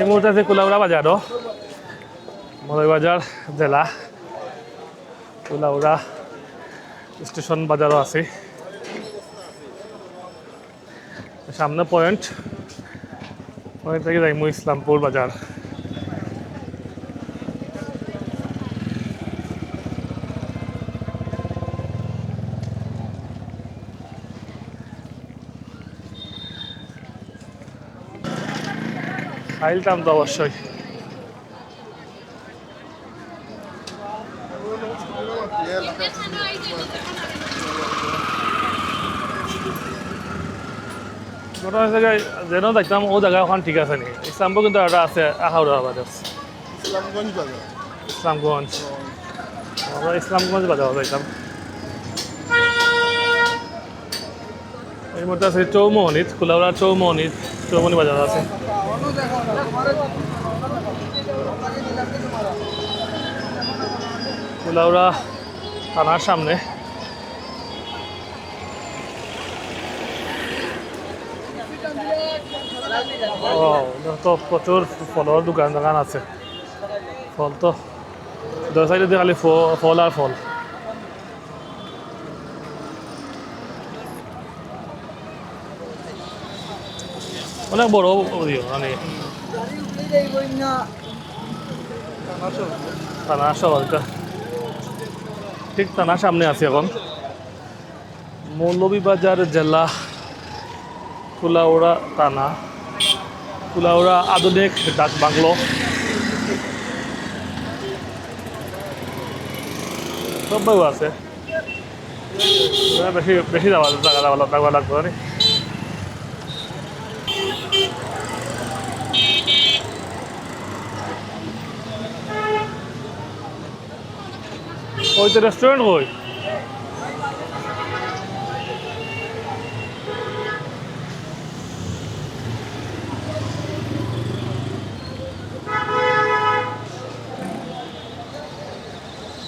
এই মুহূর্তে আছে কুলাউড়া বাজার মলয়বাজার জেলা। কুলাউড়া স্টেশন বাজারও আছে। সামনে পয়েন্ট। পয়েন্ট থেকে যাইমু ইসলামপুর বাজার। খাইলতাম তো অবশ্যই। ঘটনা হচ্ছে যে, যেন দেখতাম ও জায়গা ওখান ঠিক আছে নি ইসলামপুর কিন্তু একটা আছে আহাউড়া বাজার ইসলামগঞ্জ বাজার ইসলামগঞ্জ আমরা ইসলামগঞ্জ বাজার যাইতাম এই মধ্যে আছে চৌমোহনীত কুলাউড়া চৌমোহনীত চৌমনি বাজার আছে। কুলাউড়া থানার সামনে। তো প্রচুর ফলের দোকান দোকান আছে। ফল তো দু সাইডে খালি ফল আর ফল। অনেক বড় মানে থানা শহরটা ঠিক থানার সামনে আছে এখন। মৌলভীবাজার জেলা, কুলাউড়া থানা। কুলাউড়া আধুনিক ডাক বাংলো। সব আছে। বেশি বেশি যাওয়া যাওয়া লাগবা ওই তো রেস্টুরেন্ট কই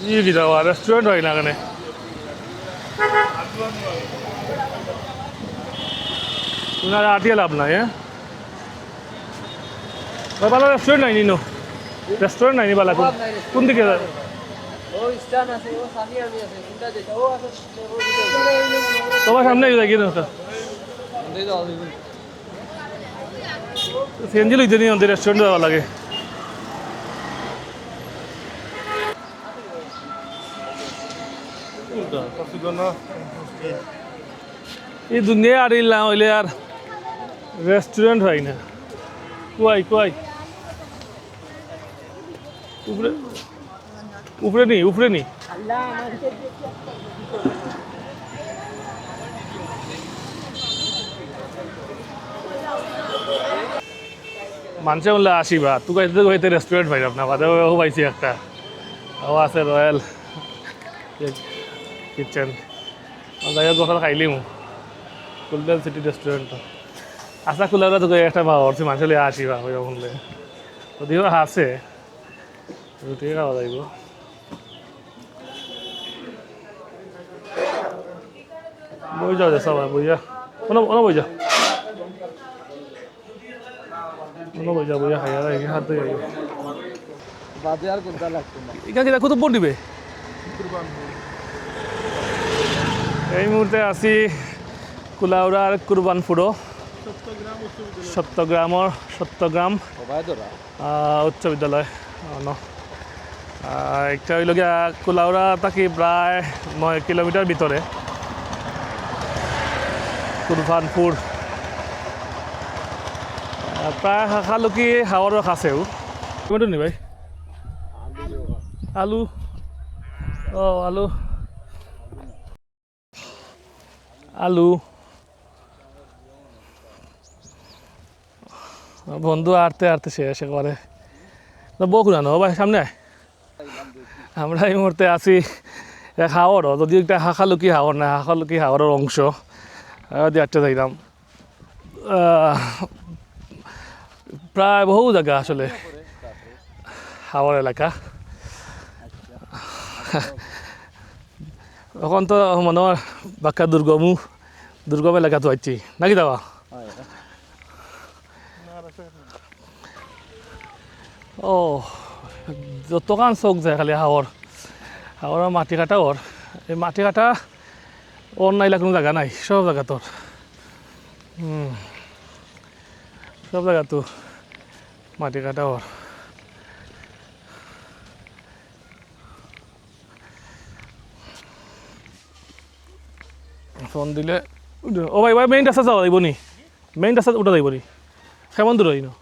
ই কি যাওয়া রেস্টুরেন্ট হয় না এখানে তোমার আটিয়ে লাভ নাই হ্যাঁ বালা রেস্টুরেন্ট নাই নিনো রেস্টুরেন্ট নাই নি বালা কোন- কোন দিকে তোমার সামনে যাই কি না সিএনজি লইতে নি আমাদের রেস্টুরেন্ট যাওয়া লাগে। এই দুনিয়া আর ইল্লা হইলে আর রেস্টুরেন্ট হয় না। কুয়াই কুয়াই উপরে উপরে নি উপরে নি। মানুষে বললে আসিবা তুই কাইতে কইতে রেস্টুরেন্ট পাইলাম না বাদে ও পাইছি একটা। ও আছে রয়্যাল কিচেন যাই হোক ওখানে খাইলি মু কুলবেল সিটি রেস্টুরেন্ট আশা কুলারা তোকে একটা ভাবছি মানুষে আসিবা ওই বললে যদিও আছে রুটি খাওয়া যাইব বই যাও যে সবাই বইয়া কোনো কোনো বই যা কোনো বই যা বইয়া খাইয়া রাখি হাত দিয়ে যাইব আর কোনটা লাগতো না এখানে দেখো তো দিবে এই মুহূর্তে আছি কুলাউড়ার কুরবানপুরো সপ্তগ্রামৰ সপ্তগ্রাম উচ্চ বিদ্যালয়। একটা হইলগিয়া কুলাউড়া থাকি প্রায় নয় কিলোমিটার ভিতরে। কুরবানপুর আহ, প্রায় শাখালুকি হাওয়ারও কাছেও টমেটো নি ভাই? আলু। ও আলু। আলু। বন্ধু আটতে আটতে শেষ করে বউ খুলানো ভাই সামনে। আমরা এই মুহূর্তে আছি হাওড় যদি একটা হাঁকালুকি হাওড় না হাঁকালুকি হাওড়ের অংশ। যাইলাম আহ, প্রায় বহু জায়গা আসলে হাওড় এলাকা এখন তো মনে হয় বাক্কা দুর্গমু দুর্গম এলাকা তো আছি নাকি দাবা ও যতক্ষণ চোখ যায় খালি হাওর হাওরের মাটি কাটা ওর এই মাটি কাটা ওর নাইলা কোনো জায়গা নাই, সব জায়গা তোর। সব জায়গা তো মাটি কাটা ওর। ফোন দিলে ও ভাই ভাই মেইন রাস্তা যাওয়া যাইব নি? মেইন রাস্তা উঠা যাইব নি? কেমন দূর হইনো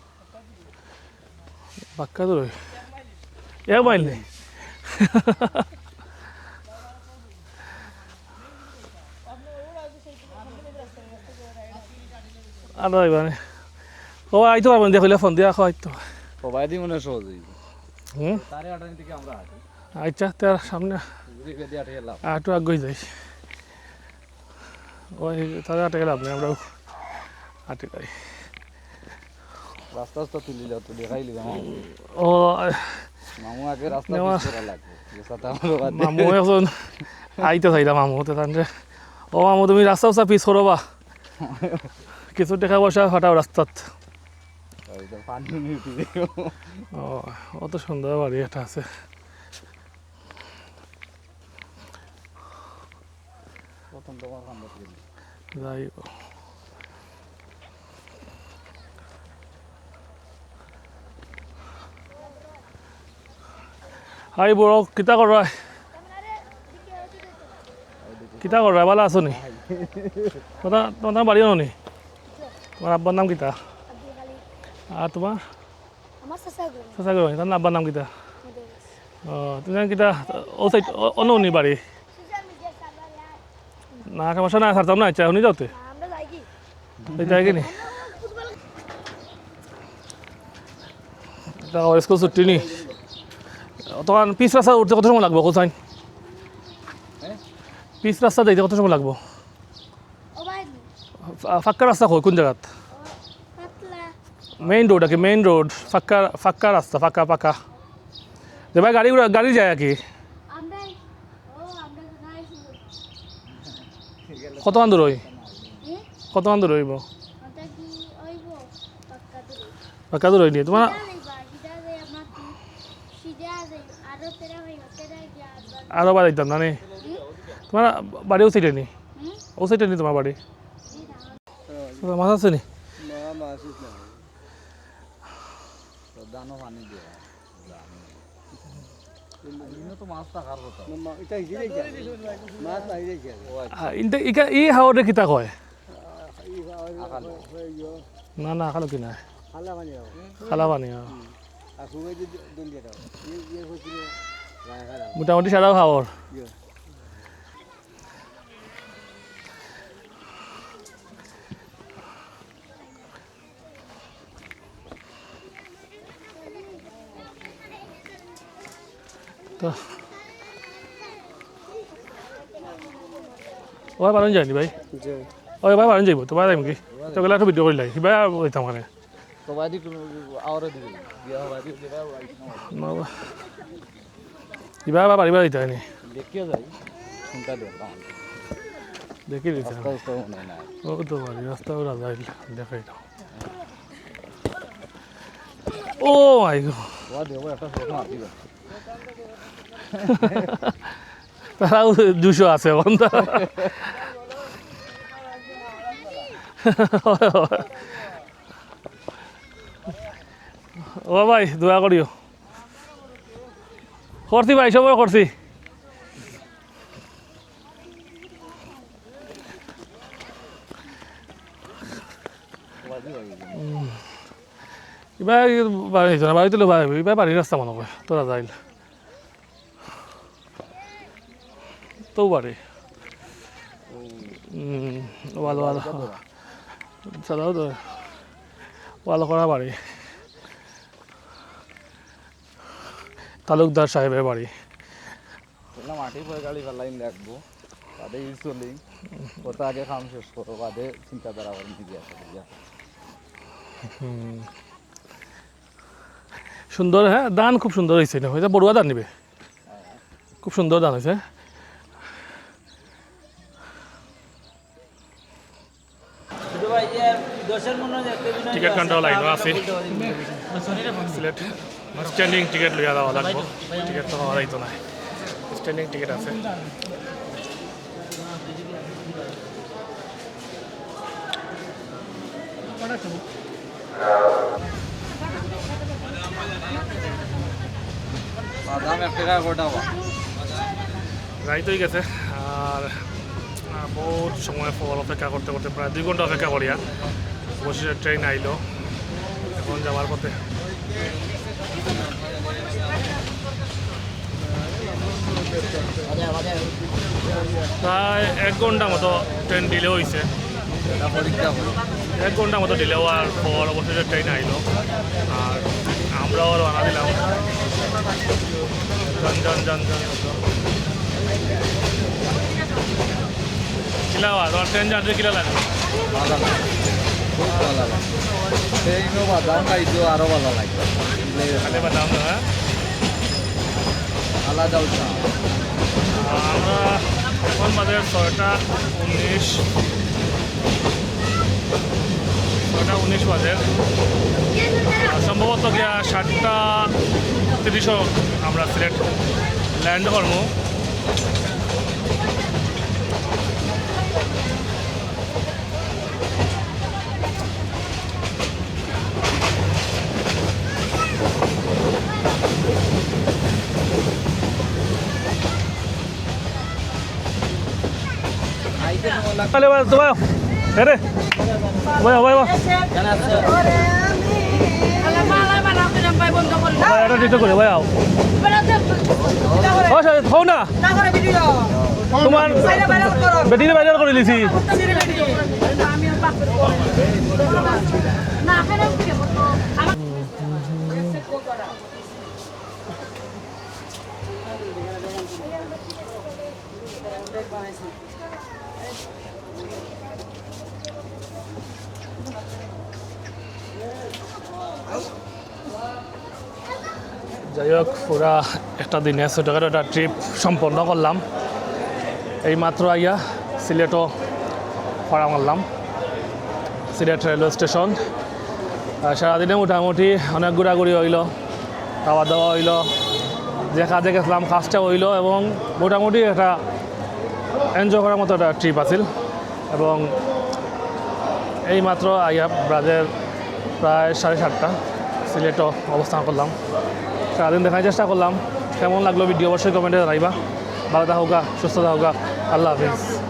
বাক্কা দূর এ মাইল নেই। আর যাইবা নি? ও আইতে পারবেন দেখলে ফোন দিয়া হয়তো সবাই দিয়ে মনে সহজেই হুম তারে আটানি থেকে আমরা হাঁটি আচ্ছা তার সামনে। আটে আগে যাই ওই তাদের আটে গেলাম আমরা আটে যাই রাস্তা রাস্তা তুলি যাও তো দেখাই লিবা ও মামু আগে রাস্তা নেওয়া- পিছ করা লাগবে। যে আমরা বাদ মামু এখন আইতে চাইলাম মামু তো ও মামু তুমি রাস্তা উস্তা পিস করবা কিছু টাকা পয়সা ফাটাও রাস্তাত। ও অত সুন্দর বাড়ি একটা আছে। যাই হাই বড় কিতা কর কিতা কর ভালো আছো নি? তোমার তোমার বাড়ি নি? তোমার আব্বার নাম কিতা? আর তোমার? চাচা গরু। চাচা আব্বার নাম কিতা? ও তুমি জানো কিতা? ও সাইড অন্য নি বাড়ি? না সমস্যা না সারতাম না ইচ্ছা শুনি যাওতে আমরা যাই কি? যাই কি নি এটা আমার স্কুল ছুটি নি। তোমার পিস রাস্তা উঠতে কত সময় লাগবে কোথায় পিস রাস্তা যাইতে কত সময় লাগবো? ফাক্কা রাস্তা কই? কোন জায়গাত? মেইন রোড আর মেইন রোড ফাক্কা ফাক্কা রাস্তা ফাঁকা ফাঁকা যে ভাই, গাড়ি গাড়ি যায় আর কি কত দূর হই এ কত মান দূর হইব ওটা কি তো ফাঁকা দূর তোমার আরও বাড়ি দিতাম নি তোমার বাড়ি ও সাইডে নি ও সাইডে নি তোমার বাড়ি? মাছ আছে নি? নাই আচ্ছা। কিতা কয়? না না খালো কি না খালা খালা পানি আ। আর খুবই যে দন দিয়ে দাও ইয়ে ইয়ে হচ্ছিল রায় খারাপ মোটামুটি সারাও হাওর ইয়ে তো। ওই পালন যায়নি ভাই? ওই ভাই? পালন যাইব তোমার যাইম কি তো গেলে একটু ভিডিও করিলাই কিবা হইতাম মানে। কিবা বা চিন্তা দিও কাম দেখি মনে নাই। ও তো পাৰি ৰাস্তাও নাযায়। দেখাই দাও। ও মাই গড তারাও দুশো আছে তো ও ভাই, দোয়া করিও। করছি ভাই, সবাই করছি। বাড়ি না, বাড়িতে লো ভাই কিবা বাড়ির রাস্তা মনে কয় তোরা যাইল। তো বাড়ি উম, ভালো ভালো চালাও তো ভালো করা বাড়ি। তালুকদার সাহেবের বাড়ি। মাটি পরে গাড়ি ফেলাইন লাগবো বাদে করলি ওটা আগে কাম শেষ করো বাদে চিন্তাধারা আবার নিজে সুন্দর হ্যাঁ? দান খুব সুন্দর হয়েছে না হয়েছে বড়ুয়া দান নিবে। খুব সুন্দর দান হয়েছে। টিকেট কাউন্টার লাইন আছে সিলেট স্ট্যান্ডিং টিকিট লইয়া যাওয়া লাগবো টিকিট তো হওয়া যাইতো না স্ট্যান্ডিং টিকিট আছে রাইত হয়ে গেছে। আর বহুত সময় অপেক্ষা করতে করতে প্রায় দুই ঘণ্টা অপেক্ষা করিয়া। অবশেষে ট্রেন আইলো। এখন যাওয়ার পথে। প্রায় এক ঘণ্টা মতো ট্রেন ডিলে হয়েছে এক ঘণ্টা মতো ডিলে হওয়ার পর অবশেষে ট্রেন আইলো। আর আমরাও রানা দিলাম। জন জন জন জন। কিলা তোমার ট্রেন জার্নি কিলা লাগে ভালো লাগে খুব ভালো ভালো? আলাদা আমরা এখন ছয়টা উনিশ ছয়টা উনিশ সম্ভবত গিয়া সাতটা তিরিশও আমরা সিলেট ল্যান্ড করব তাহলে এবার তো ভাই রে ভাই ভাই ভাই এটা টিকটক করে ভাই আও তোমার লিছি যাই হোক পুরা একটা দিনে ছোটোখাটো একটা ট্রিপ সম্পন্ন করলাম। এই মাত্র আইয়া সিলেটও পাড়া মারলাম। সিলেট রেলওয়ে স্টেশন সারাদিনে মোটামুটি অনেক ঘোরাঘুরি হইল খাওয়া দাওয়া হইল কাজে গেছিলাম কাজটা হইল এবং মোটামুটি একটা এনজয় করার মতো একটা ট্রিপ আছিল। এবং এই মাত্র আইয়া ব্রাজের প্রায় সাড়ে সাতটা সিলেটও অবস্থান করলাম। সারাদিন দেখার চেষ্টা করলাম। কেমন লাগল ভিডিও অবশ্যই কমেন্টে জানাইবা। ভালো থাকুকা সুস্থ থাকুকা আল্লাহ হাফিজ।